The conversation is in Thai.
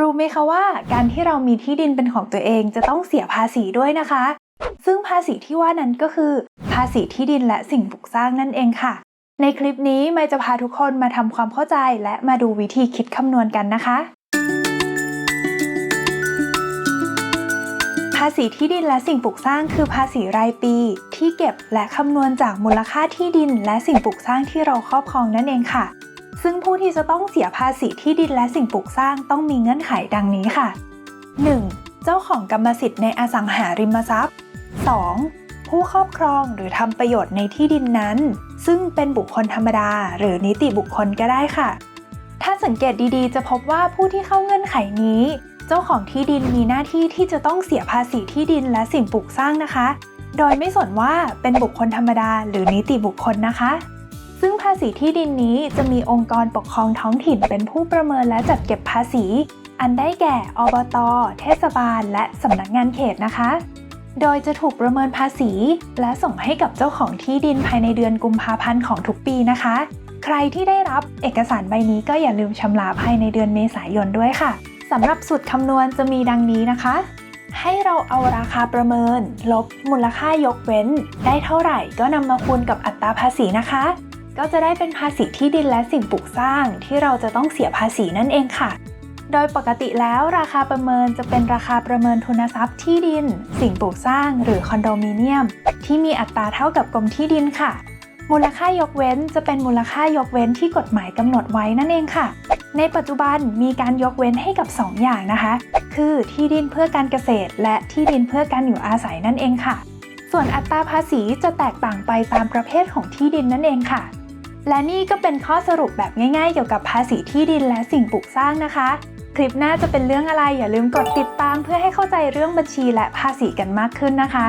รู้ไหมคะว่าการที่เรามีที่ดินเป็นของตัวเองจะต้องเสียภาษีด้วยนะคะ ซึ่งภาษีที่ว่านั้นก็คือ ภาษีที่ดินและสิ่งปลูกสร้างนั่นเองค่ะ ในคลิปนี้ไม่จะพาทุกคนมาทำความเข้าใจและมาดูวิธีคิดคำนวณกันนะคะ ภาษีที่ดินและสิ่งปลูกสร้างคือภาษีรายปี ที่เก็บและคำนวณจากมูลค่าที่ดินและสิ่งปลูกสร้างที่เราครอบครองนั่นเองค่ะ ซึ่งผู้ที่จะต้องเสียภาษีที่ดินและสิ่งปลูกสร้างต้องมีเงื่อนไขดังนี้ค่ะ 1. เจ้าของกรรมสิทธิ์ในอสังหาริมทรัพย์ 2. ผู้ครอบครองหรือทำประโยชน์ในที่ดินนั้น ซึ่งเป็นบุคคลธรรมดา หรือนิติบุคคลก็ได้ค่ะ ถ้าสังเกตดีๆ จะพบว่าผู้ที่เข้าเงื่อนไขนี้ เจ้าของที่ดินมีหน้าที่ที่จะต้องเสียภาษีที่ดินและสิ่งปลูกสร้างนะคะ โดยไม่สนว่าเป็นบุคคลธรรมดา หรือนิติบุคคลนะคะ ซึ่งภาษีที่ดินนี้จะมีองค์กรปกครองท้องถิ่นเป็นผู้ประเมินและจัดเก็บภาษี อันได้แก่ อบต เทศบาล และสำนักงานเขตนะคะ โดยจะถูกประเมินภาษี และส่งให้กับเจ้าของที่ดินภายในเดือนกุมภาพันธ์ของทุกปีนะคะ ใครที่ได้รับเอกสารใบนี้ก็อย่าลืมชำระภายในเดือนเมษายนด้วยค่ะสำหรับสูตรคำนวณจะมีดังนี้นะคะ ให้เราเอาราคาประเมิน ลบมูลค่ายกเว้น ได้เท่าไหร่ก็นำมาคูณกับอัตราภาษีนะคะ ก็จะได้เป็นภาษีที่ดินและสิ่งปลูกสร้างที่เราจะต้องเสียภาษีนั่นเองค่ะ โดยปกติแล้วราคาประเมินจะเป็นราคาประเมินทุนทรัพย์ที่ดิน สิ่งปลูกสร้างหรือคอนโดมิเนียม ที่มีอัตราเท่ากับกรมที่ดินค่ะ มูลค่ายกเว้นจะเป็นมูลค่ายกเว้นที่กฎหมายกำหนดไว้นั่นเองค่ะ ในปัจจุบันมีการยกเว้นให้กับ 2 อย่างนะคะ คือที่ดินเพื่อการเกษตร และที่ดินเพื่อการอยู่อาศัยนั่นเองค่ะ ส่วนอัตราภาษีจะแตกต่างไปตามประเภทของที่ดินนั่นเองค่ะ และนี่ก็เป็นข้อสรุปแบบง่ายๆ เกี่ยวกับภาษีที่ดินและสิ่งปลูกสร้างนะคะ คลิปหน้าจะเป็นเรื่องอะไรอย่าลืมกดติดตามเพื่อให้เข้าใจเรื่องบัญชีและภาษีกันมากขึ้นนะคะ